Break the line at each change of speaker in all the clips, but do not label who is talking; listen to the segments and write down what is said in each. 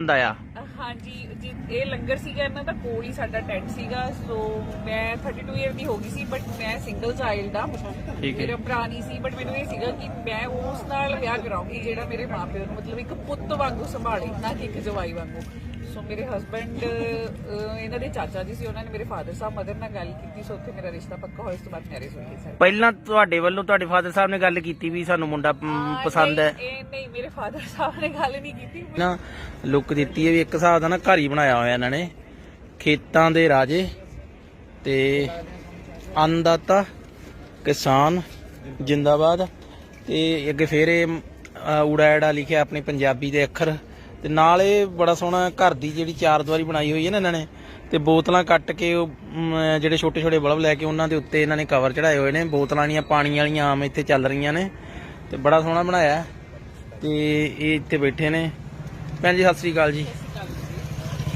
ਹੁੰਦਾ ਆ।
ਹਾਂਜੀ ਜੀ ਇਹ ਲੰਗਰ ਸੀਗਾ ਇਹਨਾਂ ਦਾ ਕੋਲ ਹੀ ਸਾਡਾ ਟੈਂਟ ਸੀਗਾ ਸੋ ਮੈਂ 32 ਇਅਰ ਦੀ ਹੋ ਗਈ ਸੀ ਬਟ ਮੈਂ ਸਿੰਗਲ ਚਾਈਲਡ ਆ।
ਠੀਕ ਹੈ।
ਮੇਰਾ ਭਰਾ ਨਹੀਂ ਸੀ ਬਟ ਮੈਨੂੰ ਇਹ ਸੀਗਾ ਕਿ ਮੈਂ ਉਸ ਨਾਲ ਵਿਆਹ ਕਰਾਉਂਗੀ ਜਿਹੜਾ ਮੇਰੇ ਮਾਪਿਆਂ ਨੂੰ ਮਤਲਬ ਇੱਕ ਪੁੱਤ ਵਾਂਗੂ ਸੰਭਾਲੇ ਨਾ ਕਿ ਇੱਕ ਜਵਾਈ ਵਾਂਗੂ। ਸੋ ਮੇਰੇ ਹਸਬੰਡ ਇਹਨਾਂ ਦੇ ਚਾਚਾ ਜੀ ਸੀ ਉਹਨਾਂ ਨੇ ਮੇਰੇ ਫਾਦਰ ਸਾਹਿਬ ਮਦਰ ਨਾਲ ਗੱਲ ਕੀਤੀ ਸੋ ਉੱਥੇ ਮੇਰਾ ਰਿਸ਼ਤਾ ਪੱਕਾ ਹੋਇਆ ਇਸ ਤੋਂ ਬਾਅਦ ਮੈਰਿਜ ਹੋਈ ਸਰ।
ਪਹਿਲਾਂ ਤੁਹਾਡੇ ਵੱਲੋਂ ਤੁਹਾਡੇ ਫਾਦਰ ਸਾਹਿਬ ਨੇ ਗੱਲ ਕੀਤੀ ਵੀ ਸਾਨੂੰ ਮੁੰਡਾ ਪਸੰਦ ਹੈ।
ਇਹ ਨਹੀਂ ਮੇਰੇ ਫਾਦਰ ਸਾਹਿਬ ਨੇ ਗੱਲ ਨਹੀਂ ਕੀਤੀ।
ਨਾ ਲੁੱਕ ਦਿੱਤੀ ਹੈ ਵੀ ਇੱਕ ਹਿਸਾਬ ਦਾ ਨਾ ਘਰ ਹੀ ਬਣਾਇਆ ਹੋਇਆ ਇਹਨਾਂ ਨੇ ਖੇਤਾਂ ਦੇ ਰਾਜੇ ਤੇ ਅੰਨਦਾਤਾ ਕਿਸਾਨ ਜਿੰਦਾਬਾਦ ਤੇ ਅੱਗੇ ਫੇਰ ਇਹ ਅ, ਊੜਾ ਐੜਾ ਲਿਖਿਆ ਆਪਣੀ ਪੰਜਾਬੀ ਦੇ ਅੱਖਰ। ਤੇ ਨਾਲ ਇਹ ਬੜਾ ਸੋਹਣਾ ਘਰ ਦੀ ਜਿਹੜੀ ਚਾਰ ਦੀਵਾਰੀ ਬਣਾਈ ਹੋਈ ਹੈ ਨਾ ਇਹਨਾਂ ਨੇ ਤੇ ਬੋਤਲਾਂ ਕੱਟ ਕੇ ਉਹ ਮ, ਜਿਹੜੇ ਛੋਟੇ ਛੋਟੇ ਬਲਬ ਲੈ ਕੇ ਉਹਨਾਂ ਦੇ ਉੱਤੇ ਇਹਨਾਂ ਨੇ ਕਵਰ ਚੜਾਏ ਹੋਏ ਨੇ ਬੋਤਲਾਂ ਦੀਆਂ ਪਾਣੀ ਵਾਲੀਆਂ ਆਮ ਇੱਥੇ ਚੱਲ ਰਹੀਆਂ ਨੇ ਤੇ ਬੜਾ ਸੋਹਣਾ ਬਣਾਇਆ ਹੈ। ਤੇ ਇਹ ਇੱਥੇ ਬੈਠੇ ਨੇ। ਭੈਣ ਜੀ ਸਤਿ ਸ੍ਰੀ ਅਕਾਲ ਜੀ।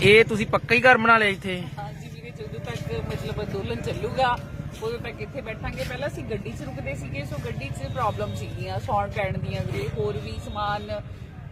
ਇਹ ਤੁਸੀਂ ਪੱਕਾ ਹੀ ਘਰ ਬਣਾ ਲਿਆ ਇੱਥੇ?
ਹਾਂਜੀ ਵੀਰੇ ਜਦੋਂ ਤੱਕ ਮਤਲਬ ਅੰਦੋਲਨ ਚੱਲੂਗਾ ਉਦੋਂ ਤੱਕ ਇੱਥੇ ਬੈਠਾਂਗੇ। ਪਹਿਲਾਂ ਅਸੀਂ ਗੱਡੀ 'ਚ ਰੁਕਦੇ ਸੀਗੇ ਸੋ ਗੱਡੀ 'ਚ ਪ੍ਰੋਬਲਮ ਸੀਗੀਆਂ ਸੌਣ ਪੈਣ ਦੀਆਂ ਵੀਰੇ ਹੋਰ ਵੀ ਸਮਾਨ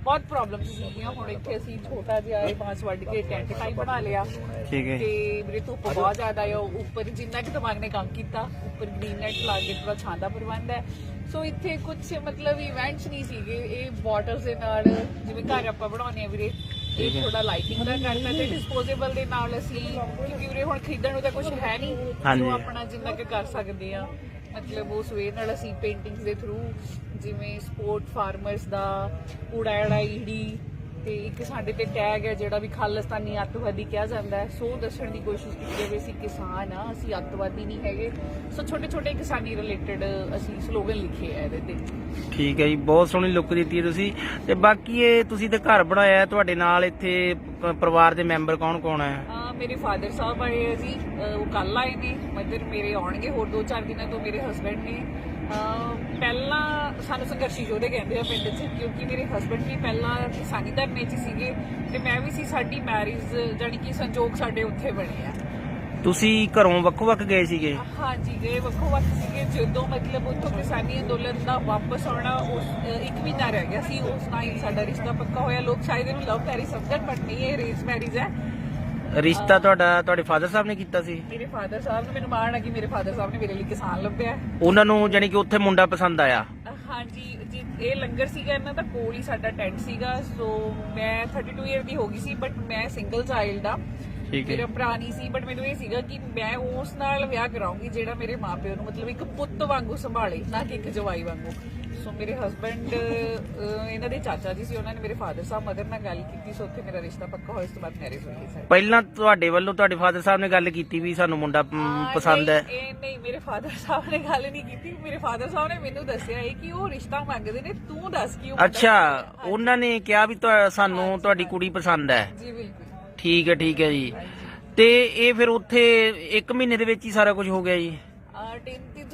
ਬਹੁਤ ਪ੍ਰੋਬਲਮ ਸੀਗੀਆਂ। ਹੁਣ ਇੱਥੇ ਅਸੀਂ ਛੋਟਾ ਜਿਹਾ ਇਹ ਬਾਂਸ ਵੱਢ ਕੇ ਟੈਂਟ ਟਾਈਪ ਬਣਾ ਲਿਆ।
ਠੀਕ ਹੈ।
ਤੇ ਵੀਰੇ ਧੁੱਪ ਬਹੁਤ ਜ਼ਿਆਦਾ ਉਹ ਉੱਪਰ ਜਿੰਨਾ ਕਿ ਦਿਮਾਗ ਨੇ ਕੰਮ ਕੀਤਾ ਉੱਪਰ ਗ੍ਰੀਨ ਨੈਟ ਲਾ ਕੇ ਪੂਰਾ ਛਾਂ ਦਾ ਪ੍ਰਬੰਧ ਹੈ। ਸੋ ਇੱਥੇ ਕੁਝ ਮਤਲਬ ਇਵੈਂਟਸ ਨਹੀਂ ਸੀਗੇ। ਇਹ ਵਾਟਰਸ ਦੇ ਨਾਲ ਜਿਵੇਂ ਘਰ ਆਪਾਂ ਬਣਾਉਂਦੇ ਆ ਵੀਰੇ ਇਹ ਥੋੜਾ ਲਾਈਟਿੰਗ ਦਾ ਕਰਨਾ ਤੇ ਡਿਸਪੋਜ਼ੇਬਲ ਦੇ ਨਾਲ ਅਸੀਂ ਕਿਉਂਕਿ ਵੀਰੇ ਹੁਣ ਖਰੀਦਣ ਨੂੰ ਤਾਂ ਕੁਝ ਹੈ ਨਹੀਂ। ਸੋ ਆਪਣਾ ਜਿੰਨਾ ਕਿ ਕਰ ਸਕਦੇ ਆ ਮਤਲਬ ਉਸ ਵੇ ਨਾਲ ਅਸੀਂ ਪੇਂਟਿੰਗਸ ਦੇ ਥਰੂ ਜਿਵੇਂ ਸਪੋਰਟ ਫਾਰਮਰਸ ਦਾ ਉੜਾੜਾ ਈੜੀ ਤੇ ਇੱਕ ਸਾਡੇ ਤੇ ਟੈਗ ਹੈ ਜਿਹੜਾ ਵੀ ਖਾਲਿਸਤਾਨੀ ਅੱਤਵਾਦੀ ਕਿਹਾ ਜਾਂਦਾ ਹੈ। ਸੋ ਦੱਸਣ ਦੀ ਕੋਸ਼ਿਸ਼ ਕੀਤੀ ਜਾਵੇ ਅਸੀਂ ਕਿਸਾਨ ਆ ਅਸੀਂ ਅੱਤਵਾਦੀ ਨਹੀਂ ਹੈਗੇ। ਸੋ ਛੋਟੇ ਛੋਟੇ ਕਿਸਾਨੀ ਰਿਲੇਟਡ ਅਸੀਂ ਸਲੋਗਨ ਲਿਖੇ ਆ ਇਹਦੇ ਤੇ।
ਠੀਕ ਹੈ ਜੀ ਬਹੁਤ ਸੋਹਣੀ ਲੁੱਕ ਦਿੱਤੀ ਹੈ ਤੁਸੀਂ। ਤੇ ਬਾਕੀ ਇਹ ਤੁਸੀਂ ਤੇ ਘਰ ਬਣਾਇਆ ਹੈ, ਤੁਹਾਡੇ ਨਾਲ ਇੱਥੇ ਪਰਿਵਾਰ ਦੇ ਮੈਂਬਰ ਕੌਣ ਕੌਣ ਹੈ?
ਮੇਰੇ ਫਾਦਰ ਸਾਹਿਬ ਆਏ ਆ ਜੀ। ਉਹ ਕੱਲ ਆਏ ਨੇ। ਮਦਰ ਮੇਰੇ ਆਉਣਗੇ ਹੋਰ 2-4 ਦਿਨਾਂ ਤੋਂ ਮੇਰੇ ਹਸਬੰਡ ਨੇ। ਪਹਿਲਾਂ ਸਾਨੂੰ ਸੰਘਰਸ਼ੀ ਯੋਧੇ ਕਹਿੰਦੇ ਆ ਪਿੰਡ 'ਚ ਕਿਉਂਕਿ ਮੇਰੇ ਹਸਬੰਡ ਵੀ ਪਹਿਲਾਂ ਕਿਸਾਨੀ ਧਰਨੇ 'ਚ ਸੀਗੇ ਤੇ ਮੈਂ ਵੀ ਸੀ ਸਾਡੀ ਮੈਰਿਜ ਜਾਨੀ ਕਿ ਸੰਜੋਗ ਸਾਡੇ ਉੱਥੇ ਬਣੇ ਆ।
ਤੁਸੀਂ ਘਰੋਂ ਵੱਖੋ ਵੱਖ ਗਏ ਸੀਗੇ?
ਹਾਂਜੀ ਗਏ ਵੱਖੋ ਵੱਖ ਸੀਗੇ ਜਦੋਂ ਮਤਲਬ ਉੱਥੋਂ ਕਿਸਾਨੀ ਅੰਦੋਲਨ ਦਾ ਵਾਪਸ ਆਉਣਾ ਉਸ ਇੱਕ ਮਹੀਨਾ ਰਹਿ ਗਿਆ ਸੀ ਉਸ ਨਾਲ ਹੀ ਸਾਡਾ ਰਿਸ਼ਤਾ ਪੱਕਾ ਹੋਇਆ ਲੋਕ ਸ਼ਾਇਦ ਇਹਨੂੰ ਲਵ ਮੈਰਿਜ ਸਮਝਣ ਬਟ ਨਹੀਂ ਇਹ ਅਰੇਂਜ ਮੈਰਿਜ ਹੈ।
ਰਿਸ਼ਤਾ ਤੁਹਾਡਾ ਤੁਹਾਡੇ ਫਾਦਰ ਸਾਹਿਬ ਨੇ ਕੀਤਾ ਸੀ?
ਮੇਰੇ ਫਾਦਰ ਸਾਹਿਬ ਨੂੰ ਮੈਨੂੰ ਮਾਣ ਕਿ ਮੇਰੇ ਫਾਦਰ ਸਾਹਿਬ ਨੇ ਮੇਰੇ ਲਈ ਕਿਸਾਨ ਲੱਭਿਆ।
ਉਹਨਾਂ ਨੂੰ ਜਾਨੀ ਕਿ ਉੱਥੇ ਮੁੰਡਾ ਪਸੰਦ ਆਇਆ?
ਹਾਂਜੀ ਜੀ ਇਹ ਲੰਗਰ ਸੀਗਾ ਇਹਨਾਂ ਦਾ ਕੋਲ ਹੀ ਸਾਡਾ ਟੈਂਟ ਸੀਗਾ ਸੋ ਮੈਂ 32 ਇਅਰ ਦੀ ਹੋ ਗਈ ਸੀ ਬਟ ਮੈਂ ਸਿੰਗਲ ਚਾਈਲਡ ਆ।
ਠੀਕ
ਮੇਰਾ
ਹੈ
ਭਰਾ ਨਹੀਂ ਸੀ ਬਟ ਮੈਨੂੰ ਇਹ ਸੀਗਾ ਕਿ ਮੈਂ ਉਸ ਨਾਲ ਵਿਆਹ ਕਰਾਉਂਗੀ ਜਿਹੜਾ ਮੇਰੇ ਮਾਪਿਆਂ ਨੂੰ ਮਤਲਬ ਇੱਕ ਪੁੱਤ ਵਾਂਗੂ ਸੰਭਾਲੇ ਨਾ ਕਿ ਇੱਕ ਜਵਾਈ ਵਾਂਗੂ। ਸੋ ਮੇਰੇ ਹਸਬੰਡ ਇਹਨਾਂ ਦੇ ਚਾਚਾ ਜੀ ਸੀ ਉਹਨਾਂ ਨੇ ਮੇਰੇ ਫਾਦਰ ਸਾਹਿਬ ਮਦਰ ਨਾਲ ਗੱਲ ਕੀਤੀ ਸੋ ਉੱਥੇ ਮੇਰਾ ਰਿਸ਼ਤਾ ਪੱਕਾ ਹੋਇਆ ਇਸ ਤੋਂ ਬਾਅਦ ਮੈਰਿਜ ਹੋਈ ਸਰ।
ਪਹਿਲਾਂ ਤੁਹਾਡੇ ਵੱਲੋਂ ਤੁਹਾਡੇ ਫਾਦਰ ਸਾਹਿਬ ਨੇ ਗੱਲ ਕੀਤੀ ਵੀ ਸਾਨੂੰ ਮੁੰਡਾ ਮ, ਪਸੰਦ ਹੈ।
ਨਹੀਂ, ਇਹ ਨਹੀਂ ਮੇਰੇ ਫਾਦਰ ਸਾਹਿਬ ਨੇ ਗੱਲ ਨਹੀਂ ਕੀਤੀ। ਮੇਰੇ ਫਾਦਰ ਸਾਹਿਬ ਨੇ ਮੈਨੂੰ ਦੱਸਿਆ ਹੈ ਕਿ ਉਹ ਰਿਸ਼ਤਾ ਮੰਗਦੇ ਨੇ ਤੂੰ ਦੱਸ ਕਿ ਉਹ ਮੁੰਡਾ
ਅੱਛਾ
ਹੈ।
ਉਹਨਾਂ ਨੇ ਕਿਹਾ ਵੀ ਤੁਹਾ- ਸਾਨੂੰ ਤੁਹਾਡੀ ਕੁੜੀ ਪਸੰਦ ਹੈ।
ਜੀ ਬਿਲਕੁਲ।
ਠੀਕ ਹੈ ਠੀਕ ਹੈ ਜੀ। ਤੇ ਇਹ ਫਿਰ ਉੱਥੇ 1 ਮਹੀਨੇ ਦੇ ਵਿੱਚ ਹੀ ਸਾਰਾ ਕੁਝ ਹੋ ਗਿਆ ਜੀ।
ਆ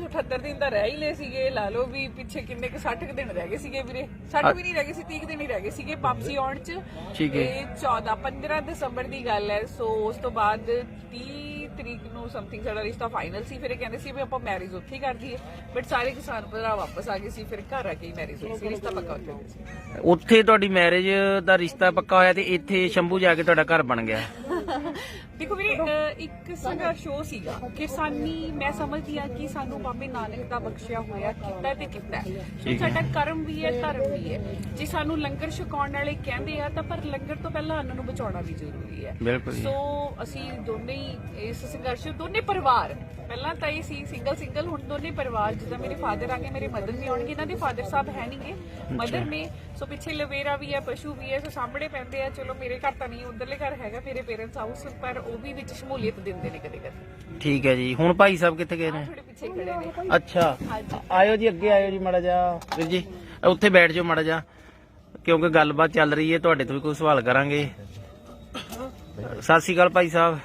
378 ਦਿਨ ਤਾਂ ਰਹਿ ਹੀ ਲਏ ਸੀਗੇ ਲਾ ਲਓ ਵੀ ਪਿੱਛੇ ਕਿੰਨੇ ਕੁ 60 ਕੁ ਦਿਨ ਰਹਿ ਗਏ ਸੀਗੇ ਵੀਰੇ। 60 ਵੀ ਨਹੀਂ ਰਹਿ ਗਏ ਸੀ 30 ਕੁ ਦਿਨ ਹੀ ਰਹਿ ਗਏ ਸੀਗੇ ਵਾਪਸੀ ਆਉਣ ਚ।
ਠੀਕ ਹੈ।
ਇਹ 14 15 ਦਸੰਬਰ ਦੀ ਗੱਲ ਹੈ ਸੋ ਉਸ ਤੋਂ ਬਾਅਦ 30 ਤਰੀਕ ਨੂੰ ਸਮਥਿੰਗ ਸਾਡਾ ਰਿਸ਼ਤਾ ਫਾਈਨਲ ਸੀ। ਫਿਰ ਇਹ ਕਹਿੰਦੇ ਸੀ ਵੀ ਆਪਾਂ ਮੈਰਿਜ ਉੱਥੇ ਹੀ ਕਰ ਦਈਏ ਬਟ ਸਾਰੇ ਕਿਸਾਨ ਭਰਾ ਵਾਪਸ ਆ ਗਏ ਸੀ ਫਿਰ ਘਰ ਆ ਕੇ ਹੀ ਮੈਰਿਜ ਹੋਈ ਸੀ ਰਿਸ਼ਤਾ ਪੱਕਾ ਹੋ ਗਿਆ ਸੀ।
ਉੱਥੇ ਤੁਹਾਡੀ ਮੈਰਿਜ ਦਾ ਰਿਸ਼ਤਾ ਪੱਕਾ ਹੋਇਆ ਤੇ ਇੱਥੇ ਸ਼ੰਭੂ ਜਾ ਕੇ ਤੁਹਾਡਾ ਘਰ ਬਣ ਗਿਆ।
ਦੇਖੋ ਵੀਰੇ ਅਹ ਇੱਕ ਸੰਘਰਸ਼ ਉਹ ਸੀਗਾ ਕਿਸਾਨੀ ਮੈਂ ਸਮਝਦੀ ਆ ਕਿ ਸਾਨੂੰ ਬਾਬੇ ਨਾਨਕ ਦਾ ਬਖਸ਼ਿਆ ਹੋਇਆ ਕੀਤਾ ਤੇ ਕੀਤਾ ਹੈ। ਸਾਡਾ ਕਰਮ ਵੀ ਹੈ ਧਰਮ ਵੀ ਹੈ ਜੇ ਸਾਨੂੰ ਲੰਗਰ ਛਕਾਉਣ ਵਾਲੇ ਕਹਿੰਦੇ ਆ ਤਾਂ ਪਰ ਲੰਗਰ ਤੋਂ ਪਹਿਲਾਂ ਅੰਨ ਨੂੰ ਬਚਾਉਣਾ ਵੀ ਜ਼ਰੂਰੀ ਹੈ
ਬਿਲਕੁਲ ਜੀ।
ਸੋ ਅਸੀਂ ਦੋਨੇ ਹੀ ਇਸ ਸੰਘਰਸ਼ ਦੋਨੇ ਪਰਿਵਾਰ ਪਹਿਲਾਂ ਤਾਂ ਇਹ ਸੀ ਸਿੰਗਲ ਸਿੰਗਲ ਹੁਣ ਦੋਨੇ ਪਰਿਵਾਰ ਜਿੱਦਾਂ ਮੇਰੇ ਫਾਦਰ ਆ ਗਏ ਮੇਰੇ ਮਦਰ ਵੀ ਆਉਣਗੇ ਇਹਨਾਂ ਦੇ ਫਾਦਰ ਸਾਹਿਬ ਹੈ ਨਹੀਂਗੇ ਮਦਰ ਨੇ ਸੋ ਪਿੱਛੇ ਲਵੇਰਾ ਵੀ ਹੈ ਪਸ਼ੂ ਵੀ ਹੈ ਸੋ ਸਾਹਮਣੇ ਪੈਂਦੇ ਆ ਚਲੋ ਮੇਰੇ ਘਰ ਤਾਂ ਨਹੀਂ ਉਧਰਲੇ ਘਰ ਹੈਗਾ ਮੇਰੇ ਪੇਰੈਂਟਸ ਹਾਊਸ ਪਰ ਉਹ ਵੀ ਵਿੱਚ ਸ਼ਮੂਲੀਅਤ ਦਿੰਦੇ ਨੇ ਕਦੇ ਕਦੇ।
ਠੀਕ ਹੈ ਜੀ ਹੁਣ ਭਾਈ ਸਾਹਿਬ ਕਿੱਥੇ ਗਏ ਨੇ?
ਥੋੜੇ ਪਿੱਛੇ ਖੜੇ ਨੇ।
ਅੱਛਾ ਆਇਓ ਜੀ ਅੱਗੇ ਆਇਓ ਜੀ ਮਾੜਾ ਜਾ ਵੀਰ ਜੀ ਉੱਥੇ ਬੈਠ ਜਾਓ ਮਾੜਾ ਜਾ ਕਿਉਂਕਿ ਗੱਲਬਾਤ ਚੱਲ ਰਹੀ ਹੈ ਤੁਹਾਡੇ ਤੋਂ ਵੀ ਕੋਈ ਸਵਾਲ ਕਰਾਂਗੇ। ਸਤਿ ਸ਼੍ਰੀ ਅਕਾਲ ਭਾਈ ਸਾਹਿਬ।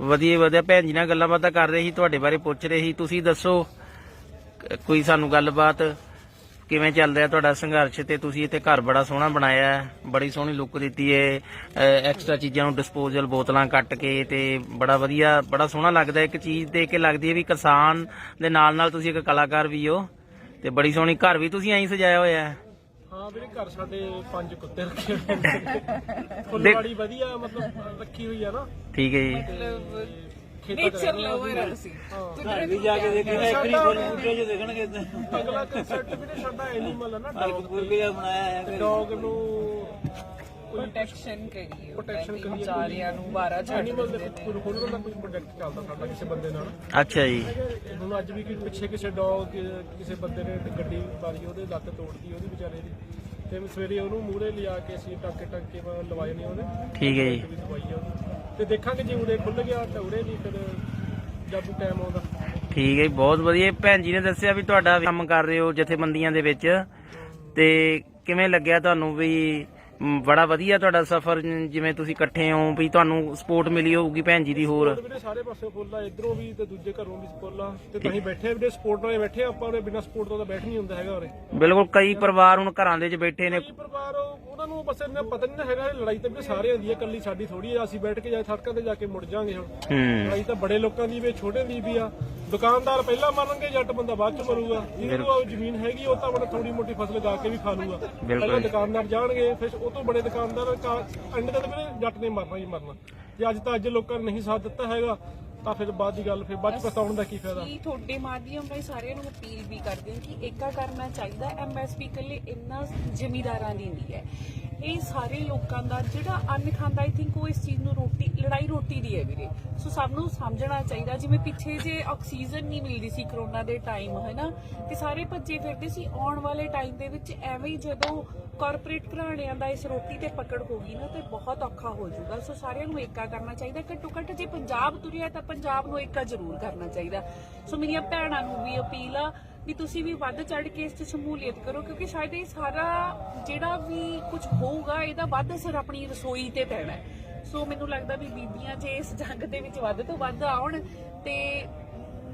ਵਧੀਆ ਵਧੀਆ। ਭੈਣ ਜੀ ਨਾਲ ਗੱਲਾਂ ਬਾਤਾਂ ਕਰ ਰਹੇ ਸੀ, ਤੁਹਾਡੇ ਬਾਰੇ ਪੁੱਛ ਰਹੇ ਸੀ। ਤੁਸੀਂ ਦੱਸੋ, ਕ- ਕੋਈ ਸਾਨੂੰ ਗੱਲਬਾਤ? ਕਿਵੇਂ ਚੱਲ ਰਿਹਾ ਤੁਹਾਡਾ ਸੰਘਰਸ਼? ਤੇ ਤੁਸੀਂ ਇੱਥੇ ਘਰ ਬੜਾ ਸੋਹਣਾ ਬਣਾਇਆ ਹੈ, ਬੜੀ ਸੋਹਣੀ ਲੁੱਕ ਦਿੱਤੀ ਹੈ। ਐਕਸਟਰਾ ਚੀਜ਼ਾਂ ਨੂੰ ਡਿਸਪੋਜ਼ਲ ਬੋਤਲਾਂ ਕੱਟ ਕੇ ਤੇ ਬੜਾ ਵਧੀਆ, ਬੜਾ ਸੋਹਣਾ ਲੱਗਦਾ ਹੈ। ਇੱਕ ਚੀਜ਼ ਦੇਖ ਕੇ ਲੱਗਦੀ ਹੈ ਵੀ ਕਿਸਾਨ ਦੇ ਨਾਲ ਨਾਲ ਤੁਸੀਂ ਇੱਕ ਕਲਾਕਾਰ ਵੀ ਹੋ ਤੇ ਬੜੀ ਸੋਹਣੀ ਘਰ ਵੀ ਤੁਸੀਂ ਐਂ ਸਜਾਇਆ ਹੋਇਆ ਹੈ।
ਹਾਂ ਵੀਰੇ ਘਰ ਸਾਡੇ ਪੰਜ ਕੁੱਤੇ ਰੱਖੇ ਹੋਏ ਨੇ। ਫੁੱਲਵਾੜੀ ਵਧੀਆ ਮਤਲਬ ਰੱਖੀ ਹੋਈ ਆ ਨਾ।
ਠੀਕ ਹੈ ਜੀ।
ਨੇਚਰ ਲਵਰ ਆ ਅਸੀਂ ਘਰ ਵੀ ਜਾ ਕੇ
ਦੇਖਣਾ ਇੱਕ ਨਹੀਂ ਫੁੱਲ ਬੂਟੇ ਜੋ ਦੇਖਣਗੇ ਅਗਲਾ ਕਨਸੈਪਟ ਵੀਰੇ ਸਾਡਾ ਐਨੀਮਲ ਆ ਨਾ ਡੌਗ
ਕੁਰਕੀਆ ਬਣਾਇਆ ਹੈ
ਡੌਗ ਨੂੰ
ਪ੍ਰੋਟੈਕਸ਼ਨ ਕਰੀਏ ਪ੍ਰੋਟੈਕਸ਼ਨ
ਕਰੀਏ।
ਵਿਚਾਰਿਆਂ ਨੂੰ ਬਾਰਾ ਛੱਡ
ਐਨੀਮਲ ਦੇ
ਦਿੰਦੇ ਨੇ।
ਕੋਈ ਹੋਰ ਦਾ ਕੋਈ ਪ੍ਰੋਜੈਕਟ ਚੱਲਦਾ ਸਾਡਾ ਕਿਸੇ ਬੰਦੇ ਨਾਲ।
ਅੱਛਾ ਜੀ।
ਹੁਣ ਅੱਜ ਵੀ ਕਿ ਪਿੱਛੇ ਕਿਸੇ ਡੌਗ ਕਿਸੇ ਬੰਦੇ ਨੇ ਗੱਡੀ ਮਾਰੀ ਉਹਦੇ ਲੱਤ ਤੋੜਦੀ ਉਹਦੀ ਵਿਚਾਰੇ ਦੀ। ਤੇ ਸਵੇਰੇ ਉਹਨੂੰ ਮੂਹਰੇ ਲਿਆ ਕੇ ਅਸੀਂ ਟਾਕੇ ਟਾਕੇ ਲਵਾਏ ਨੇ ਉਹਦੇ।
ਠੀਕ ਹੈ ਜੀ।
ਉਹਦੀ। ਤੇ ਦੇਖਾਂਗੇ ਜੇ ਉਰੇ ਖੁੱਲ ਗਿਆ ਤਾਂ ਉਰੇ ਨਹੀਂ ਫਿਰ ਜਦ ਟਾਈਮ ਆਉਂਦਾ।
ਠੀਕ ਹੈ ਜੀ, ਬਹੁਤ ਵਧੀਆ। ਭੈਣ ਜੀ ਨੇ ਦੱਸਿਆ ਵੀ ਤੁਹਾਡਾ ਕੰਮ ਕਰ ਰਹੇ ਹੋ ਜਥੇਬੰਦੀਆਂ ਦੇ ਵਿੱਚ। ਤੇ ਕਿਵੇਂ ਲੱਗਿਆ ਤੁਹਾਨੂੰ ਵੀ ਬੜਾ ਵਧੀਆ ਤੁਹਾਡਾ ਸਫ਼ਰ ਜਿਵੇਂ ਤੁਸੀਂ ਇਕੱਠੇ ਹੋ ਵੀ ਤੁਹਾਨੂੰ ਸਪੋਰਟ ਮਿਲੀ ਹੋਊਗੀ ਭੈਣ ਜੀ ਦੀ ਹੋਰ।
ਵੀਰੇ ਸਾਰੇ ਪਾਸੇ ਫੁੱਲ ਆ ਇਧਰੋਂ ਵੀ ਤੇ ਦੂਜੇ ਘਰੋਂ ਵੀ ਫੁੱਲ ਆ। ਤੇ ਤਾਂ ਹੀ ਬੈਠੇ ਵੀਰੇ ਸਪੋਰਟ ਨਾਲ ਬੈਠੇ ਆਪਾਂ ਬਿਨਾਂ ਸਪੋਰਟ ਤੋਂ ਤਾਂ ਬੈਠ ਨਹੀਂ ਹੁੰਦਾ ਹੈਗਾ ਉਰੇ।
ਬਿਲਕੁਲ ਕਈ ਪਰਿਵਾਰ ਹੁਣ ਘਰਾਂ ਦੇ ਵਿੱਚ ਬੈਠੇ ਨੇ।
ਕਈ ਪਰਿਵਾਰ ਉਹਨਾਂ ਨੂੰ ਪਤਾ ਨਹੀਂ ਨਾ ਹੈਗਾ ਇਹ ਲੜਾਈ ਤਾਂ ਵੀ ਸਾਰਿਆਂ ਦੀ ਹੈ ਕੱਲੀ ਸਾਡੀ ਥੋੜੀ ਆ ਅਸੀਂ ਬੈਠ ਕੇ ਜਾ ਸੜਕਾਂ ਤੇ ਜਾ ਕੇ ਮੁੜ ਜਾਾਂਗੇ ਹੁਣ।
ਹੂੰ।
ਲੜਾਈ ਤਾਂ ਬੜੇ ਲੋਕਾਂ ਦੀ ਵੀ ਛੋਟੇ ਦੀ ਵੀ ਆ। ਦੁਕਾਨਦਾਰ ਪਹਿਲਾਂ ਮਰਨਗੇ ਜੱਟ ਬੰਦਾ ਬਾਅਦ ਚ ਮਰੂਗਾ ਜਿਹਦੇ ਕੋਲ ਜ਼ਮੀਨ ਹੈਗੀ ਉਹ ਤਾਂ ਆਪਣਾ ਥੋੜੀ ਮੋਟੀ ਫਸਲ ਗਾ ਕੇ ਵੀ ਖਾ ਲੂਗਾ। ਪਹਿਲਾਂ ਦੁਕਾਨਦਾਰ ਜਾਣਗੇ ਫਿਰ ਉਹ ਤੋਂ ਬੜੇ ਦੁਕਾਨਦਾਰ ਅੰਡ ਤੇ ਵੀ ਜੱਟ ਨੇ ਮਰਨਾ ਹੀ ਮਰਨਾ। ਤੇ ਅੱਜ ਤਾਂ ਅੱਜ ਲੋਕਾਂ ਨੇ ਨਹੀਂ ਸਾਥ ਦਿੱਤਾ ਹੈਗਾ ਤਾਂ ਫਿਰ ਬਾਅਦ ਦੀ ਗੱਲ ਫਿਰ ਬਾਅਦ ਚ ਪਛਤਾਉਣ ਦਾ ਕੀ ਫਾਇਦਾ।
ਕਿ ਤੁਹਾਡੇ ਮਾਧਿਅਮ ਰਾਹੀਂ ਸਾਰਿਆਂ ਨੂੰ ਅਪੀਲ ਵੀ ਕਰਦੇ ਹਾਂ ਕਿ ਏਕਾ ਕਰਨਾ ਚਾਹੀਦਾ ਐਮਐਸਪੀ ਇਕੱਲੇ ਇੰਨਾ ਜ਼ਿਮੀਦਾਰਾਂ ਦੀ ਨਹੀਂ ਹੈ। ਇਹ ਸਾਰੇ ਲੋਕਾਂ ਦਾ ਜਿਹੜਾ ਅੰਨ ਖਾਂਦਾ ਆਈ ਥਿੰਕ ਉਹ ਇਸ ਚੀਜ਼ ਨੂੰ ਰੋਟੀ, ਲੜਾਈ ਰੋਟੀ ਦੀ ਹੈ ਵੀਰੇ। ਸੋ ਸਭ ਨੂੰ ਸਮਝਣਾ ਚਾਹੀਦਾ, ਜਿਵੇਂ ਪਿੱਛੇ ਜੇ ਆਕਸੀਜਨ ਨਹੀਂ ਮਿਲਦੀ ਸੀ ਕਰੋਨਾ ਦੇ ਟਾਈਮ ਹੈਨਾ? ਤੇ ਸਾਰੇ ਭੱਜੇ ਫਿਰਦੇ ਸੀ, ਆਉਣ ਵਾਲੇ ਟਾਈਮ ਦੇ ਵਿੱਚ ਐਵੇਂ ਹੀ ਜਦੋਂ ਕਾਰਪੋਰੇਟ ਘਰਾਣਿਆਂ ਦਾ ਇਸ ਰੋਟੀ ਤੇ ਪਕੜ ਹੋ ਨਾ, ਤੇ ਬਹੁਤ ਔਖਾ ਹੋ ਜਾਊਗਾ। ਸੋ ਸਾਰਿਆਂ ਨੂੰ ਏਕਾ ਕਰਨਾ ਚਾਹੀਦਾ। ਘੱਟੋ ਘੱਟ ਜੇ ਪੰਜਾਬ ਤੁਰਿਆ ਤਾਂ ਪੰਜਾਬ ਨੂੰ ਏਕਾ ਜ਼ਰੂਰ ਕਰਨਾ ਚਾਹੀਦਾ। ਸੋ ਮੇਰੀਆਂ ਭੈਣਾਂ ਨੂੰ ਵੀ ਅਪੀਲ ਆ ਵੀ ਤੁਸੀਂ ਵੀ ਵੱਧ ਚੜ ਕੇ ਇਸ 'ਚ ਸ਼ਮੂਲੀਅਤ ਕਰੋ, ਕਿਉਂਕਿ ਸ਼ਾਇਦ ਇਹ ਸਾਰਾ ਜਿਹੜਾ ਵੀ ਕੁਝ ਹੋਊਗਾ, ਇਹਦਾ ਵੱਧ ਅਸਰ ਆਪਣੀ ਰਸੋਈ ਤੇ ਪੈਣਾ ਸੋ ਮੈਨੂੰ ਲੱਗਦਾ ਵੀ ਬੀਬੀਆਂ ਜੇ ਇਸ ਜੰਗ ਦੇ ਵਿੱਚ ਵੱਧ ਤੋਂ ਵੱਧ ਆਉਣ, ਤੇ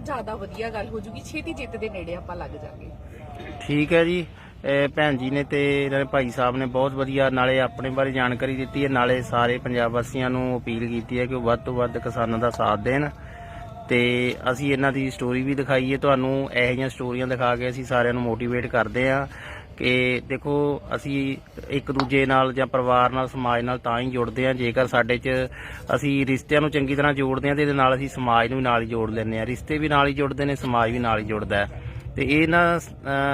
ਜ਼ਿਆਦਾ ਵਧੀਆ ਗੱਲ ਹੋ ਜੂਗੀ। ਛੇਤੀ ਜਿੱਤ ਦੇ ਨੇੜੇ ਆਪਾਂ ਲੱਗ ਜਾਾਂਗੇ।
ਠੀਕ ਹੈ ਜੀ। ਇਹ ਭੈਣ ਜੀ ਨੇ ਤੇ ਇਹਨਾਂ ਦੇ ਭਾਈ ਸਾਹਿਬ ਨੇ ਬਹੁਤ ਵਧੀਆ ਨਾਲੇ ਆਪਣੇ ਬਾਰੇ ਜਾਣਕਾਰੀ ਦਿੱਤੀ ਹੈ। ਨਾਲੇ ਸਾਰੇ ਪੰਜਾਬ ਵਾਸੀਆਂ ਨੂੰ ਅਪੀਲ ਕੀਤੀ ਹੈ ਕਿ ਉਹ ਵੱਧ ਤੋਂ ਵੱਧ ਕਿਸਾਨਾਂ ਦਾ ਸਾਥ ਦੇਣ। ਤੇ ਅਸੀਂ ਇਹਨਾਂ ਦੀ ਸਟੋਰੀ ਵੀ ਦਿਖਾਈ ਹੈ ਤੁਹਾਨੂੰ ਇਹੋ ਜਿਹੀਆਂ ਸਟੋਰੀਆਂ ਦਿਖਾ ਕੇ ਅਸੀਂ ਸਾਰਿਆਂ ਨੂੰ ਮੋਟੀਵੇਟ ਕਰਦੇ ਹਾਂ ਕਿ ਦੇਖੋ, ਅਸੀਂ ਇੱਕ ਦੂਜੇ ਨਾਲ ਜਾਂ ਪਰਿਵਾਰ ਨਾਲ, ਸਮਾਜ ਨਾਲ ਤਾਂ ਹੀ ਜੁੜਦੇ ਹਾਂ। ਜੇਕਰ ਸਾਡੇ 'ਚ ਅਸੀਂ ਰਿਸ਼ਤਿਆਂ ਨੂੰ ਚੰਗੀ ਤਰ੍ਹਾਂ ਜੋੜਦੇ ਹਾਂ ਤੇ ਇਹਦੇ ਨਾਲ ਅਸੀਂ ਸਮਾਜ ਨੂੰ ਵੀ ਨਾਲ ਹੀ ਜੋੜ ਲੈਂਦੇ ਹਾਂ। ਰਿਸ਼ਤੇ ਵੀ ਨਾਲ ਹੀ ਜੁੜਦੇ ਨੇ, ਸਮਾਜ ਵੀ ਨਾਲ ਹੀ ਜੁੜਦਾ ਹੈ। ਤੇ ਇਹ ਨਾ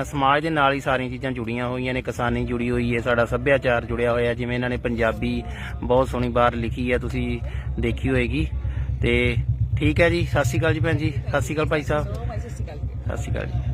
ਸਮਾਜ ਦੇ ਨਾਲ ਹੀ ਸਾਰੀਆਂ ਚੀਜ਼ਾਂ ਜੁੜੀਆਂ ਹੋਈਆਂ ਨੇ। ਕਿਸਾਨੀ ਜੁੜੀ ਹੋਈ ਹੈ, ਸਾਡਾ ਸੱਭਿਆਚਾਰ ਜੁੜਿਆ ਹੋਇਆ ਜਿਵੇਂ ਇਹਨਾਂ ਨੇ ਪੰਜਾਬੀ ਬਹੁਤ ਸੋਹਣੀ ਬਾਰ ਲਿਖੀ ਹੈ, ਤੁਸੀਂ ਦੇਖੀ ਹੋਏਗੀ। ਤੇ ਠੀਕ ਹੈ ਜੀ ਸਤਿ ਸ਼੍ਰੀ ਅਕਾਲ ਜੀ ਭੈਣ ਜੀ ਸਤਿ ਸ਼੍ਰੀ ਅਕਾਲ ਭਾਈ ਸਾਹਿਬ। ਸਤਿ ਸ਼੍ਰੀ ਅਕਾਲ ਜੀ।